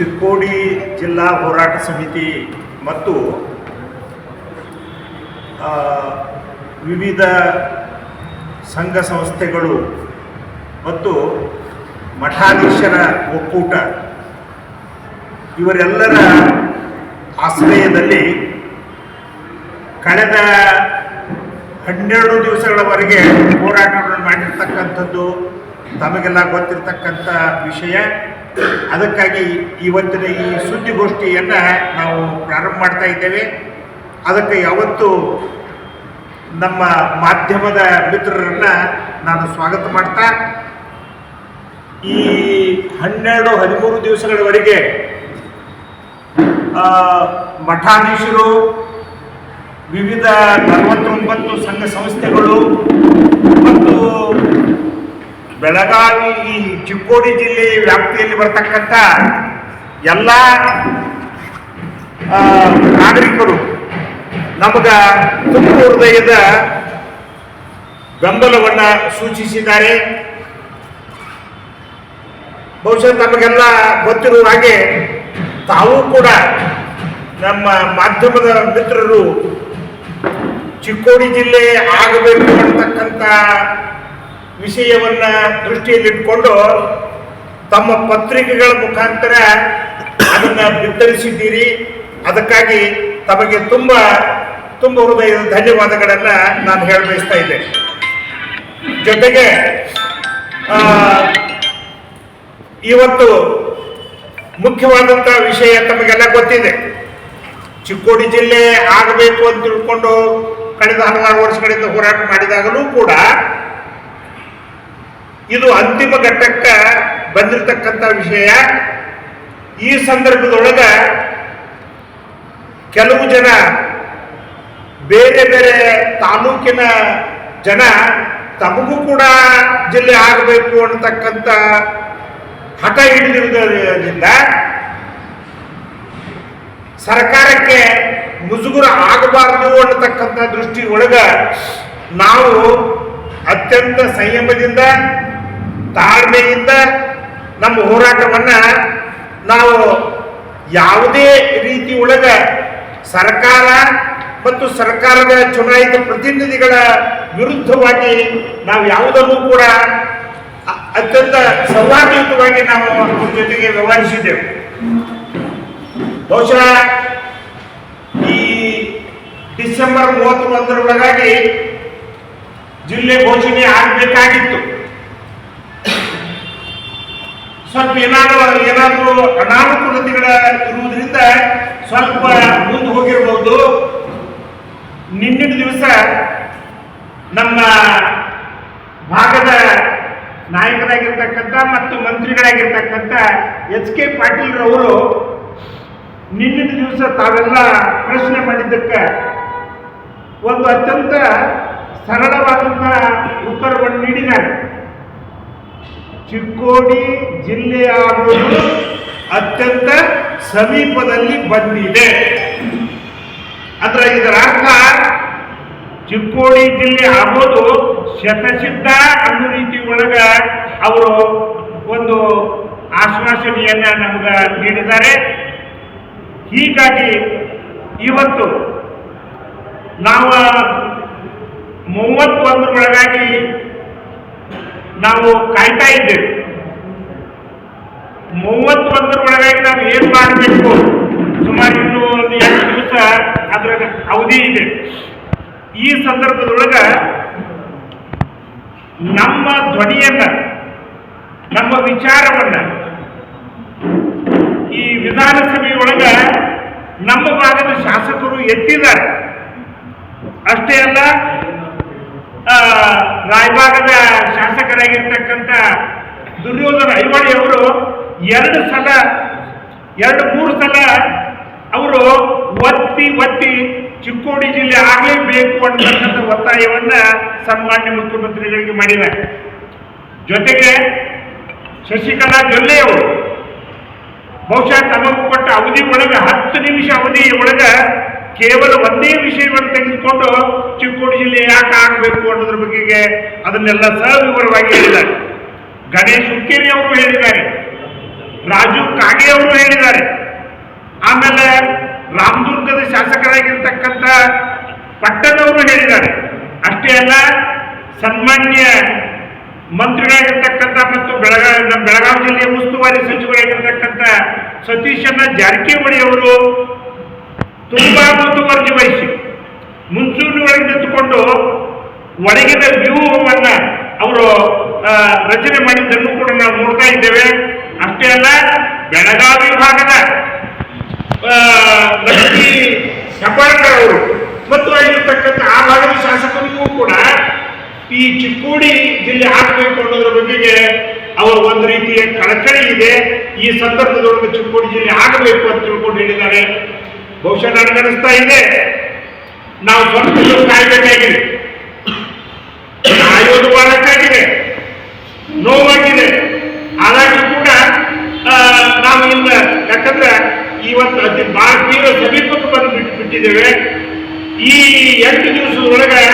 ಚಿಕ್ಕೋಡಿ ಜಿಲ್ಲಾ ಹೋರಾಟ ಸಮಿತಿ ಮತ್ತು ವಿವಿಧ ಸಂಘ ಸಂಸ್ಥೆಗಳು ಮತ್ತು ಮಠಾಧೀಶರ ಒಕ್ಕೂಟ. ಇವರೆಲ್ಲರ ಆಶ್ರಯದಲ್ಲಿ ಕಳೆದ ಹನ್ನೆರಡು ದಿವಸಗಳವರೆಗೆ ಹೋರಾಟಗಳನ್ನು ಮಾಡಿರ್ತಕ್ಕಂಥದ್ದು ತಮಗೆಲ್ಲ ಗೊತ್ತಿರತಕ್ಕಂಥ ವಿಷಯ. ಅದಕ್ಕಾಗಿ ಇವತ್ತಿನ ಈ ಸುದ್ದಿಗೋಷ್ಠಿಯನ್ನು ನಾವು ಪ್ರಾರಂಭ ಮಾಡ್ತಾ ಇದ್ದೇವೆ. ಅದಕ್ಕೆ ಯಾವತ್ತೂ ನಮ್ಮ ಮಾಧ್ಯಮದ ಮಿತ್ರರನ್ನು ನಾನು ಸ್ವಾಗತ ಮಾಡ್ತಾ, ಈ ಹನ್ನೆರಡು ಹದಿಮೂರು ದಿವಸಗಳವರೆಗೆ ಮಠಾಧೀಶರು, ವಿವಿಧ ನಲವತ್ತೊಂಬತ್ತು ಸಂಘ ಸಂಸ್ಥೆಗಳು ಮತ್ತು ಬೆಳಗಾವಿ, ಈ ಚಿಕ್ಕೋಡಿ ಜಿಲ್ಲೆ ವ್ಯಾಪ್ತಿಯಲ್ಲಿ ಬರ್ತಕ್ಕಂಥ ಎಲ್ಲ ನಾಗರಿಕರು ನಮಗ ತುಂಬ ಹೃದಯದ ಬೆಂಬಲವನ್ನು ಸೂಚಿಸಿದ್ದಾರೆ. ಬಹುಶಃ ತಮಗೆಲ್ಲ ಗೊತ್ತಿರುವ ಹಾಗೆ ತಾವು ಕೂಡ ನಮ್ಮ ಮಾಧ್ಯಮದ ಮಿತ್ರರು ಚಿಕ್ಕೋಡಿ ಜಿಲ್ಲೆ ಆಗಬೇಕು ಅಂತಕ್ಕಂಥ ವಿಷಯವನ್ನ ದೃಷ್ಟಿಯಲ್ಲಿಟ್ಕೊಂಡು ತಮ್ಮ ಪತ್ರಿಕೆಗಳ ಮುಖಾಂತರ ಅದನ್ನ ಬಿತ್ತರಿಸಿದ್ದೀರಿ. ಅದಕ್ಕಾಗಿ ತಮಗೆ ತುಂಬ ತುಂಬ ಹೃದಯದ ಧನ್ಯವಾದಗಳನ್ನ ನಾನು ಹೇಳ ಬಯಸ್ತಾ ಇದ್ದೇನೆ. ಜೊತೆಗೆ ಇವತ್ತು ಮುಖ್ಯವಾದಂಥ ವಿಷಯ ತಮಗೆಲ್ಲ ಗೊತ್ತಿದೆ. ಚಿಕ್ಕೋಡಿ ಜಿಲ್ಲೆ ಆಗಬೇಕು ಅಂತ ತಿಳ್ಕೊಂಡು ಕಳೆದ ಹಲವಾರು ವರ್ಷಗಳಿಂದ ಹೋರಾಟ ಮಾಡಿದಾಗಲೂ ಕೂಡ ಇದು ಅಂತಿಮ ಘಟ್ಟಕ್ಕೆ ಬಂದಿರತಕ್ಕಂಥ ವಿಷಯ. ಈ ಸಂದರ್ಭದೊಳಗ ಕೆಲವು ಜನ, ಬೇರೆ ಬೇರೆ ತಾಲೂಕಿನ ಜನ, ತಮಗೂ ಕೂಡ ಜಿಲ್ಲೆ ಆಗಬೇಕು ಅನ್ನತಕ್ಕಂಥ ಹಠ ಹಿಡಿದಿರುವುದರಿಂದ ಸರ್ಕಾರಕ್ಕೆ ಮುಜುಗುರ ಆಗಬಾರದು ಅನ್ನತಕ್ಕಂಥ ದೃಷ್ಟಿ ಒಳಗ ನಾವು ಅತ್ಯಂತ ಸಂಯಮದಿಂದ ತಾಳ್ಮೆಯಿಂದ ನಮ್ಮ ಹೋರಾಟವನ್ನ ನಾವು ಯಾವುದೇ ರೀತಿ ಒಳಗ ಸರ್ಕಾರ ಮತ್ತು ಸರ್ಕಾರದ ಚುನಾಯಿತ ಪ್ರತಿನಿಧಿಗಳ ವಿರುದ್ಧವಾಗಿ ನಾವು ಯಾವುದನ್ನು ಕೂಡ ಅತ್ಯಂತ ಸೌಹಾರ್ದಯುತವಾಗಿ ನಾವು ಜೊತೆಗೆ ವ್ಯವಹರಿಸಿದ್ದೇವೆ. ಬಹುಶಃ ಈ ಡಿಸೆಂಬರ್ ಮೂವತ್ತೊಂದರೊಳಗಾಗಿ ಜಿಲ್ಲೆ ಘೋಷಣೆ ಆಗಬೇಕಾಗಿತ್ತು. ಸ್ವಲ್ಪ ಏನಾದರೂ ಏನಾದರೂ ಅನಾನುಕೂಲತೆಗಳ ಇರುವುದರಿಂದ ಸ್ವಲ್ಪ ಮುಂದೆ ಹೋಗಿರಬಹುದು ನಿನ್ನಿನ ದಿವಸ ನಮ್ಮ ಭಾಗದ ನಾಯಕರಾಗಿರ್ತಕ್ಕಂಥ ಮತ್ತು ಮಂತ್ರಿಗಳಾಗಿರ್ತಕ್ಕಂಥ ಎಚ್ ಕೆ ಪಾಟೀಲ್ರವರು ನಿನ್ನಿನ ದಿವಸ ತಾವೆಲ್ಲ ಪ್ರಶ್ನೆ ಮಾಡಿದ್ದಕ್ಕೆ ಒಂದು ಅತ್ಯಂತ ಸರಳವಾದಂಥ ಉತ್ತರವನ್ನು ನೀಡಿದ್ದಾರೆ. ಚಿಕ್ಕೋಡಿ ಜಿಲ್ಲೆಯಾಗುವುದು ಅತ್ಯಂತ ಸಮೀಪದಲ್ಲಿ ಬಂದಿದೆ. ಅಂದ್ರೆ ಇದರ ಅರ್ಥ ಚಿಕ್ಕೋಡಿ ಜಿಲ್ಲೆ ಆಗೋದು ಶತಸಿದ್ಧ ಅನ್ನೋ ರೀತಿ ಒಳಗ ಅವರು ಒಂದು ಆಶ್ವಾಸನೆಯನ್ನ ನಮ್ಗೆ ನೀಡಿದ್ದಾರೆ. ಹೀಗಾಗಿ ಇವತ್ತು ನಾವು ಮೂವತ್ತೊಂದರೊಳಗಾಗಿ ನಾವು ಕಾಯ್ತಾ ಇದ್ದೇವೆ. ಮೂವತ್ತೊಂದರೊಳಗಾಗಿ ನಾವು ಏನು ಮಾಡಬೇಕು? ಸುಮಾರು ಇನ್ನೂ ಒಂದು ಎರಡು ದಿವಸ ಅದರ ಅವಧಿ ಇದೆ. ಈ ಸಂದರ್ಭದೊಳಗ ನಮ್ಮ ಧ್ವನಿಯನ್ನ, ನಮ್ಮ ವಿಚಾರವನ್ನ ಈ ವಿಧಾನಸಭೆಯೊಳಗ ನಮ್ಮ ಭಾಗದ ಶಾಸಕರು ಎತ್ತಿದ್ದಾರೆ. ಅಷ್ಟೇ ಅಲ್ಲ ರಾಯಭಾಗದ ಶಾಸಕರಾಗಿರ್ತಕ್ಕಂಥ ದುರ್ಯೋಧನ ಅವರು ಎರಡು ಸಲ, ಎರಡು ಮೂರು ಸಲ ಅವರು ಒತ್ತಿ ಒತ್ತಿ ಚಿಕ್ಕೋಡಿ ಜಿಲ್ಲೆ ಆಗಲೇಬೇಕು ಅನ್ನತಕ್ಕಂಥ ಒತ್ತಾಯವನ್ನ ಸನ್ಮಾನ್ಯ ಮುಖ್ಯಮಂತ್ರಿಗಳಿಗೆ ಮಾಡಿದ್ದಾರೆ ಜೊತೆಗೆ ಶಶಿಕಲಾ ಜೊಲ್ಲೆ ಅವರು ಬಹುಶಃ ತಮಗೂ ಕೊಟ್ಟ ಅವಧಿ ಒಳಗೆ ಹತ್ತು ನಿಮಿಷ ಅವಧಿ ಒಳಗ ಕೇವಲ ಒಂದೇ ವಿಷಯವನ್ನು ತೆಗೆದುಕೊಂಡು ಚಿಕ್ಕೋಡಿ ಜಿಲ್ಲೆ ಯಾಕೆ ಆಗಬೇಕು ಅನ್ನೋದ್ರ ಬಗೆಗೆ ಅದನ್ನೆಲ್ಲ ಸವಿವರವಾಗಿ ಹೇಳಿದ್ದಾರೆ. ಗಣೇಶ್ ಹುಕ್ಕೇರಿ ಅವರು ಹೇಳಿದ್ದಾರೆ, ರಾಜು ಕಾಗೆ ಅವರು ಹೇಳಿದ್ದಾರೆ. ಆಮೇಲೆ ರಾಮದುರ್ಗದ ಶಾಸಕರಾಗಿರ್ತಕ್ಕಂಥ ಪಟ್ಟಣವರು ಹೇಳಿದ್ದಾರೆ. ಅಷ್ಟೇ ಅಲ್ಲ, ಸನ್ಮಾನ್ಯ ಮಂತ್ರಿಗಳಾಗಿರ್ತಕ್ಕಂಥ ಮತ್ತು ಬೆಳಗಾವಿ ಬೆಳಗಾವಿ ಜಿಲ್ಲೆಯ ಉಸ್ತುವಾರಿ ಸಚಿವರಾಗಿರ್ತಕ್ಕಂಥ ಸತೀಶಣ್ಣ ಜಾರಕಿಹೊಳಿ ಅವರು ತುಂಬಾ ಮುಂದುವರೆದು ವಹಿಸಿ. ಮುಂಚೂಣಿ ಒಳಗೆ ನಿಂತುಕೊಂಡು ಒಳಗಿನ ವ್ಯೂಹವನ್ನ ಅವರು ರಚನೆ ಮಾಡಿದ್ದನ್ನು ಕೂಡ ನಾವು ನೋಡ್ತಾ ಇದ್ದೇವೆ. ಅಷ್ಟೇ ಅಲ್ಲ, ಬೆಳಗಾವಿ ಭಾಗದ ಲಕ್ಷ್ಮಿ ಹೆಬ್ಬಾಳ್ಕರ್ ಅವರು ಮತ್ತು ಆಗಿರ್ತಕ್ಕಂಥ ಆ ಭಾಗದ ಶಾಸಕರಿಗೂ ಕೂಡ ಈ ಚಿಕ್ಕೋಡಿ ಜಿಲ್ಲೆ ಆಗಬೇಕು ಅನ್ನೋದ್ರ ಬಗ್ಗೆ ಅವರ ಒಂದು ರೀತಿಯ ಕಳಕಳಿ ಇದೆ. ಈ ಸಂದರ್ಭದೊಳಗೆ ಚಿಕ್ಕೋಡಿ ಜಿಲ್ಲೆ ಆಗಬೇಕು ಅಂತ ತಿಳ್ಕೊಂಡು ಹೇಳಿದ್ದಾರೆ. ಬಹುಶಃ ನನಗನ್ನಿಸ್ತಾ ಇದೆ. ನಾವು ಸ್ವಲ್ಪ ಕಾಯಬೇಕಾಗಿದೆ. ಕಾಯೋದು ಬಹಳಕ್ಕಾಗಿದೆ ನೋವಾಗಿದೆ. ಆದಾಗ್ಯೂ ಕೂಡ ನಾವು ಇಲ್ಲ ಯಾಕಂದ್ರೆ ಇವತ್ತು ಅತಿ ಭಾರತೀಯ ಸಮೀಪಕ್ಕೆ ಬಂದು ಬಿಟ್ಟು ಬಿಟ್ಟಿದ್ದೇವೆ. ಈ ಎಂಟು ದಿವಸದೊಳಗೆ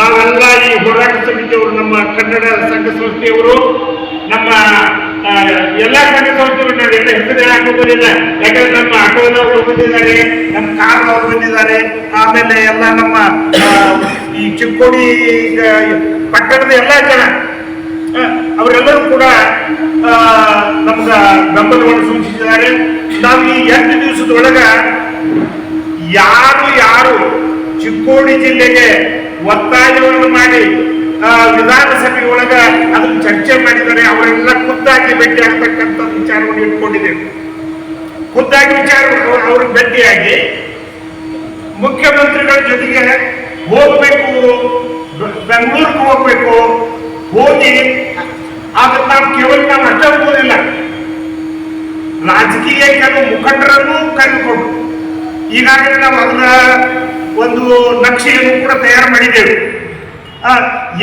ನಾವೆಲ್ಲ ಈ ಹೋರಾಟ ಸಮಿತಿಯವರು, ನಮ್ಮ ಕನ್ನಡ ಸಂಘ ಸಂಸ್ಥೆಯವರು, ನಮ್ಮ ಎಲ್ಲ ಕಡೆ ತೋರಿಸ್ತೀವಿ ನಾವು ಎಲ್ಲ ಹೆಸರು ಹಾಕೋದಿಲ್ಲ ಯಾಕಂದ್ರೆ ನಮ್ಮ ಆಟೋದವರು ಬಂದಿದ್ದಾರೆ, ನಮ್ಮ ಕಾರ್ನವ್ರು ಬಂದಿದ್ದಾರೆ. ಆಮೇಲೆ ಎಲ್ಲ ನಮ್ಮ ಈ ಚಿಕ್ಕೋಡಿ ಪಟ್ಟಣದ ಎಲ್ಲ ಜನ ಅವರೆಲ್ಲರೂ ಕೂಡ ನಮ್ಗ ಬೆಂಬಲವನ್ನು ಸೂಚಿಸಿದ್ದಾರೆ. ನಾವು ಈ ಎಂಟು ದಿವಸದೊಳಗ ಯಾರು ಯಾರು ಚಿಕ್ಕೋಡಿ ಜಿಲ್ಲೆಗೆ ಒತ್ತಾಯವನ್ನು ಮಾಡಿ ವಿಧಾನಸಭೆ ಒಳಗ ಅದನ್ನು ಚರ್ಚೆ ಮಾಡಿದರೆ ಅವರೆಲ್ಲ ಖುದ್ದಾಗಿ ಭೇಟಿ ಆಗ್ತಕ್ಕಂಥ ವಿಚಾರವನ್ನು ಇಟ್ಕೊಂಡಿದ್ದೇವೆ. ಖುದ್ದಾಗಿ ವಿಚಾರ ಅವರು ಭೇಟಿಯಾಗಿ ಮುಖ್ಯಮಂತ್ರಿಗಳ ಜೊತೆಗೆ ಹೋಗ್ಬೇಕು, ಬೆಂಗಳೂರಿಗೆ ಹೋಗ್ಬೇಕು, ಹೋಗಿ, ಆದ್ರೆ ನಾವು ಕೇವಲ ನಾವು ಅಷ್ಟೇ ಹೋಗೋದಿಲ್ಲ ರಾಜಕೀಯ ಕೆಲವು ಮುಖಂಡರನ್ನು ಕರೆದುಕೊಂಡು ಈಗಾಗಲೇ ನಾವು ಅದರ ಒಂದು ನಕ್ಷೆಯನ್ನು ಕೂಡ ತಯಾರು ಮಾಡಿದ್ದೇವೆ.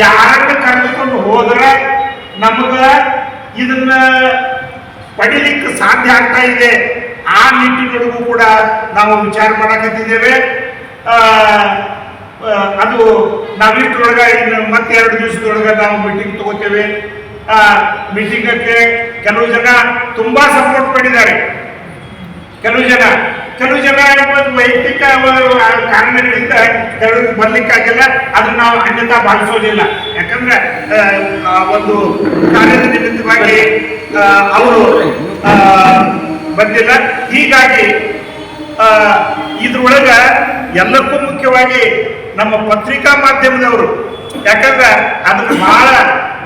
ಯಾರನ್ನ ಕರೆದುಕೊಂಡು ಹೋದ್ರೆ ನಮಗ ಇದನ್ನ ಪಡಿಲಿಕ್ಕೆ ಸಾಧ್ಯ ಆಗ್ತಾ ಇದೆ. ಆ ನಿಟ್ಟಿನೊಳಗೂ ಕೂಡ ನಾವು ವಿಚಾರ ಮಾಡಕತ್ತಿದ್ದೇವೆ. ಅದು ನಾವಿಷ್ಟರೊಳಗ ಇನ್ನು ಮತ್ತೆ ಎರಡು ದಿವಸದೊಳಗೆ ನಾವು ಮೀಟಿಂಗ್ ತಗೋತೇವೆ. ಮೀಟಿಂಗಕ್ಕೆ ಕೆಲವು ಜನ ತುಂಬಾ ಸಪೋರ್ಟ್ ಮಾಡಿದ್ದಾರೆ ಕೆಲವು ಜನ ಕೆಲವು ಜನ ವೈಯಕ್ತಿಕ ಕಾರಣಗಳಿಂದ ಕೆಲವು ಬರ್ಲಿಕ್ಕಾಗಿಲ್ಲ ಅದನ್ನ ನಾವು ಅನ್ಯತಾ ಭಾವಿಸೋದಿಲ್ಲ ಯಾಕಂದ್ರೆ ಒಂದು ಕಾರ್ಯದ ನಿಮಿತ್ತವಾಗಿ ಅವರು ಬಂದಿಲ್ಲ. ಹೀಗಾಗಿ ಇದ್ರೊಳಗ ಎಲ್ಲಕ್ಕೂ ಮುಖ್ಯವಾಗಿ ನಮ್ಮ ಪತ್ರಿಕಾ ಮಾಧ್ಯಮದವರು, ಯಾಕಂದ್ರೆ ಅದನ್ನು ಬಹಳ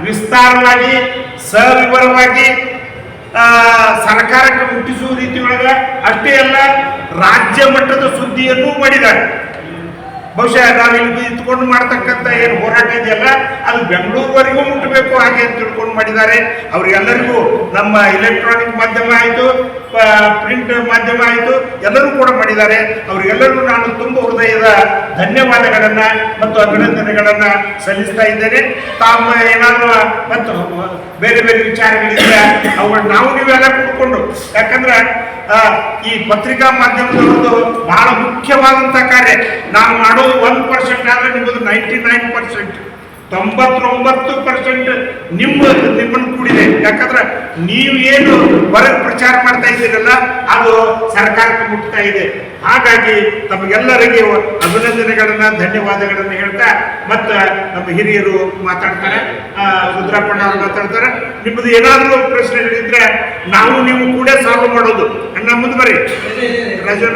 ವಿಸ್ತಾರವಾಗಿ, ಸವಿವರವಾಗಿ ಸರ್ಕಾರಕ್ಕೆ ಮುಟ್ಟಿಸುವ ರೀತಿಯೊಳಗ ಅಷ್ಟೇ ಅಲ್ಲ ರಾಜ್ಯ ಮಟ್ಟದ ಸುದ್ದಿಯನ್ನು ಮಾಡಿದ್ದಾರೆ. ಬಹುಶಃ ನಾವು ಇಲ್ಲಿ ಇತ್ಕೊಂಡು ಮಾಡ್ತಕ್ಕಂಥ ಏನು ಹೋರಾಟ ಇದೆಯಲ್ಲ, ಅದು ಬೆಂಗಳೂರುವರೆಗೂ ಮುಟ್ಟಬೇಕು ಹಾಗೆ ಅಂತ ತಿಳ್ಕೊಂಡು ಮಾಡಿದ್ದಾರೆ. ಅವರಿಗೆಲ್ಲರಿಗೂ ನಮ್ಮ ಇಲೆಕ್ಟ್ರಾನಿಕ್ ಮಾಧ್ಯಮ ಆಯಿತು ಪ್ರಿಂಟ್ ಮಾಧ್ಯಮ ಆಯಿತು, ಎಲ್ಲರೂ ಕೂಡ ಮಾಡಿದ್ದಾರೆ. ಅವರಿಗೆಲ್ಲರಿಗೂ ನಾನು ತುಂಬ ಹೃದಯದ ಧನ್ಯವಾದಗಳನ್ನು ಮತ್ತು ಅಭಿನಂದನೆಗಳನ್ನು ಸಲ್ಲಿಸ್ತಾ ಇದ್ದೇನೆ. ತಾಮ್ಮ ಏನಾದರೂ ಮತ್ತು ಬೇರೆ ಬೇರೆ ವಿಚಾರಗಳಿದ್ರೆ ಅವುಗಳು ನಾವು ನೀವೆಲ್ಲ ಕೂತ್ಕೊಂಡು, ಯಾಕಂದ್ರೆ ಈ ಪತ್ರಿಕಾ ಮಾಧ್ಯಮದ ಒಂದು ಬಹಳ ಮುಖ್ಯವಾದಂಥ ಕಾರ್ಯ. ನಾವು ಮಾಡೋದು ಒಂದು ಪರ್ಸೆಂಟ್ ಆದ್ರೆ ನಿಮ್ಮದು ನೈಂಟಿ ನೈನ್ ಪರ್ಸೆಂಟ್ ತೊಂಬತ್ತೊಂಬತ್ತು ಪರ್ಸೆಂಟ್ ನಿಮ್ಮ ನಿಮ್ಮನ್ನು ಕೂಡಿದೆ. ಯಾಕಂದ್ರೆ ನೀವು ಏನು ಹೊರಗೆ ಪ್ರಚಾರ ಮಾಡ್ತಾ ಇದ್ದೀರಲ್ಲ, ಅದು ಸರ್ಕಾರಕ್ಕೆ ಮುಟ್ತಾ ಇದೆ. ಹಾಗಾಗಿ ತಮಗೆಲ್ಲರಿಗೆ ಅಭಿನಂದನೆಗಳನ್ನ, ಧನ್ಯವಾದಗಳನ್ನು ಹೇಳ್ತಾ ಮತ್ತೆ ನಮ್ಮ ಹಿರಿಯರು ಮಾತಾಡ್ತಾರೆ ರುದ್ರಪ್ಪಣ್ಣ ಅವರು ಮಾತಾಡ್ತಾರೆ. ನಿಮ್ಮದು ಏನಾದರೂ ಪ್ರಶ್ನೆಗಳಿದ್ರೆ ನಾವು ನೀವು ಕೂಡ ಸಾಲ್ವ್ ಮಾಡೋದು. ಅಣ್ಣ ಮುಂದೆ ರಜನ